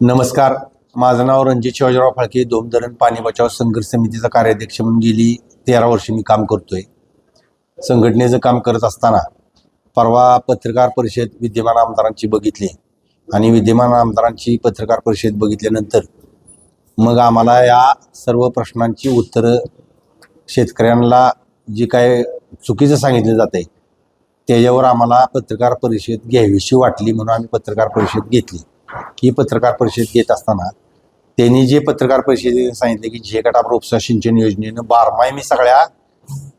नमस्कार. माझं नाव रणजित शिवाजीराव फाळके धरण पाणी बचाव संघर्ष समितीचा कार्याध्यक्ष म्हणून गेली तेरा वर्ष मी काम करतोय. संघटनेचं काम करत असताना परवा पत्रकार परिषद विद्यमान आमदारांची बघितली आणि विद्यमान आमदारांची पत्रकार परिषद बघितल्यानंतर मग आम्हाला या सर्व प्रश्नांची उत्तरं शेतकऱ्यांना जी काय चुकीचं सांगितलं जात आहे त्याच्यावर आम्हाला पत्रकार परिषद घ्यावीशी वाटली म्हणून आम्ही पत्रकार परिषद घेतली. ही पत्रकार परिषद घेत असताना त्यांनी जे पत्रकार परिषदेने सांगितले की झेकाटाप उपसा सिंचन योजनेनं बारमाही मी सगळ्या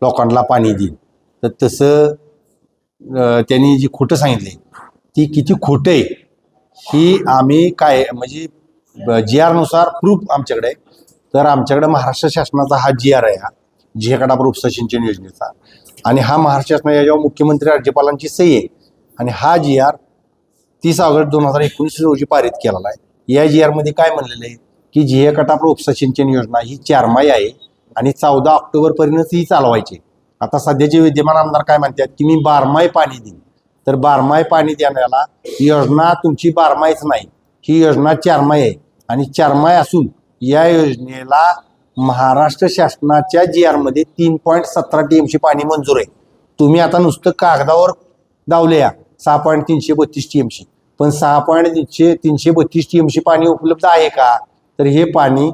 लोकांना पाणी देईन. तर तसं त्यांनी जी खोटं सांगितले ती किती खोटं आहे ही आम्ही काय म्हणजे जी आरनुसार प्रूफ आमच्याकडे तर आमच्याकडे महाराष्ट्र शासनाचा हा जी आर आहे हा झेकाटाप उपसा सिंचन योजनेचा. आणि हा महाराष्ट्र शासन याच्यावर मुख्यमंत्री राज्यपालांची सही आहे. आणि हा जी आर तीस ऑगस्ट दोन हजार एकोणीस रोजी पारित केलेला आहे. या जी आरमध्ये काय म्हणलेलं आहे? की जिहे कटाप उपसा सिंचन योजना ही चारमाही आहे आणि चौदा ऑक्टोबरपर्यंत ही चालवायची आता सध्याचे विद्यमान आमदार काय म्हणतात? की मी बारमाही पाणी देईन. तर बारमाही पाणी देण्याला योजना तुमची बारमाहीच नाही. ही योजना चारमाही आहे. आणि चारमाही असून या योजनेला महाराष्ट्र शासनाच्या जी आरमध्ये तीन पॉईंट सतरा टी एमशी पाणी मंजूर आहे. तुम्ही आता नुसतं कागदावर दावले या. सहा पॉईंट तीनशे बत्तीस टी एमशी पण सहा पॉईंट तीनशे तीनशे बत्तीस टी एमशी पाणी उपलब्ध आहे का? तर हे पाणी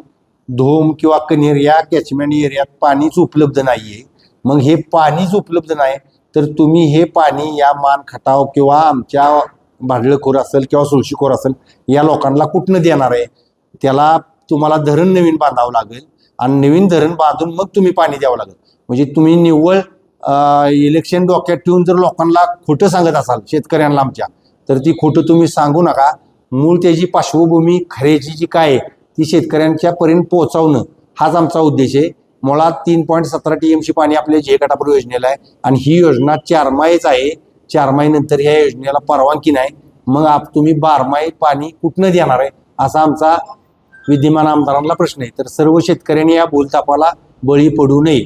धोम किंवा कनेर या कॅचमेंट एरियात पाणीच उपलब्ध नाही आहे मग हे पाणीच उपलब्ध नाही तर तुम्ही हे पाणी या मान खटाव किंवा आमच्या भाडळखोर असेल किंवा सुळशीखोर असेल या लोकांना कुठनं देणार आहे? त्याला तुम्हाला धरण नवीन बांधावं लागेल आणि नवीन धरण बांधून मग तुम्ही पाणी द्यावं लागेल. म्हणजे तुम्ही निव्वळ इलेक्शन डोक्यात ठेवून जर लोकांना खोटं सांगत असाल शेतकऱ्यांना आमच्या तर ती खोटं तुम्ही सांगू नका. मूळ त्याची पार्श्वभूमी खरेची जी काय आहे ती शेतकऱ्यांच्या पर्यंत पोहोचवणं हाच आमचा उद्देश आहे. मुळात तीन पॉईंट सतरा टी एमची पाणी आपल्या जे कटापूर योजनेला आहे आणि ही योजना चारमाहीच आहे. चारमाहीनंतर ह्या योजनेला परवानगी नाही. मग आप तुम्ही बारमाही पाणी कुठनं देणार आहे? असा आमचा विद्यमान आमदारांना प्रश्न आहे. तर सर्व शेतकऱ्यांनी या बोलतापाला बळी पडू नये.